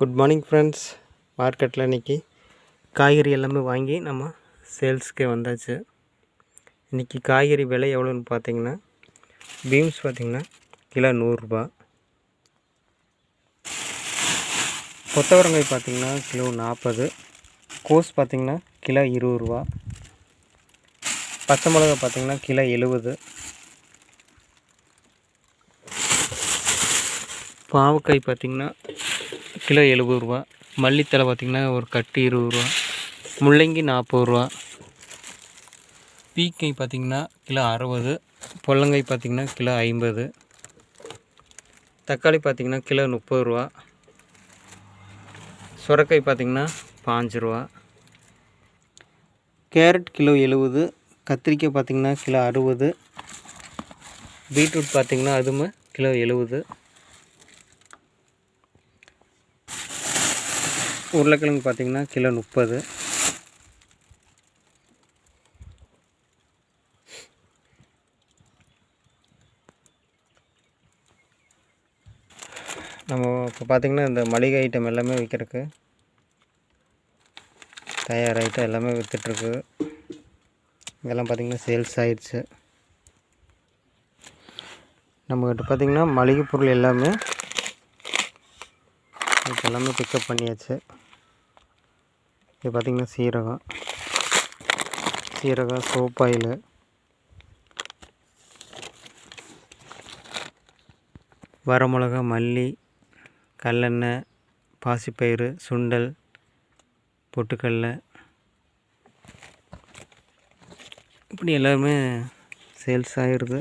Good morning friends மார்க்கெட்டில் இன்றைக்கி காய்கறி எல்லாமே வாங்கி நம்ம சேல்ஸ்க்கே வந்தாச்சு. இன்றைக்கி காய்கறி விலை எவ்வளோன்னு பார்த்தீங்கன்னா பீன்ஸ் பார்த்திங்கன்னா கிலோ நூறுரூபா கொத்தவரங்காய் பார்த்திங்கன்னா கிலோ நாற்பது. கோஸ் பார்த்திங்கன்னா கிலோ இருபது ரூபா. பச்சை மிளகா பார்த்திங்கன்னா கிலோ எழுபது. பாவக்காய் பார்த்திங்கன்னா கிலோ எழுபது ரூபா. மல்லித்தலை பார்த்திங்கன்னா ஒரு கட்டு இருபது ரூபா. முள்ளங்கி நாற்பது ரூபா. பீக்கை பார்த்திங்கன்னா கிலோ அறுபது. பொல்லங்காய் பார்த்திங்கன்னா கிலோ ஐம்பது. தக்காளி பார்த்திங்கன்னா கிலோ முப்பது ரூபா. சுரக்காய் பார்த்திங்கன்னா பாஞ்சு ரூபா. கேரட் கிலோ எழுபது. கத்திரிக்காய் பார்த்திங்கன்னா கிலோ அறுபது. பீட்ரூட் பார்த்திங்கன்னா அதுவும் கிலோ எழுபது. உருளைக்கிழங்கு பார்த்திங்கன்னா கிலோ முப்பது. நம்ம இப்போ பார்த்திங்கன்னா இந்த மளிகை ஐட்டம் எல்லாமே விற்கிறதுக்கு தயார் ஐட்டம் எல்லாமே விற்றுட்ருக்கு இதெல்லாம் பார்த்திங்கன்னா சேல்ஸ் ஆயிடுச்சு. நம்மக்கிட்ட பார்த்திங்கன்னா மளிகை பொருள் எல்லாமே இப்போ எல்லாமே பிக்கப் பண்ணியாச்சு. இது பார்த்திங்கன்னா சீரகம். சீரகம் சோப் ஆயில் வரமிளகா மல்லி கல்லெண்ணெய் பாசிப்பயிறு சுண்டல் பொட்டுக்கடல. இப்படி எல்லாமே சேல்ஸ் ஆகிடுது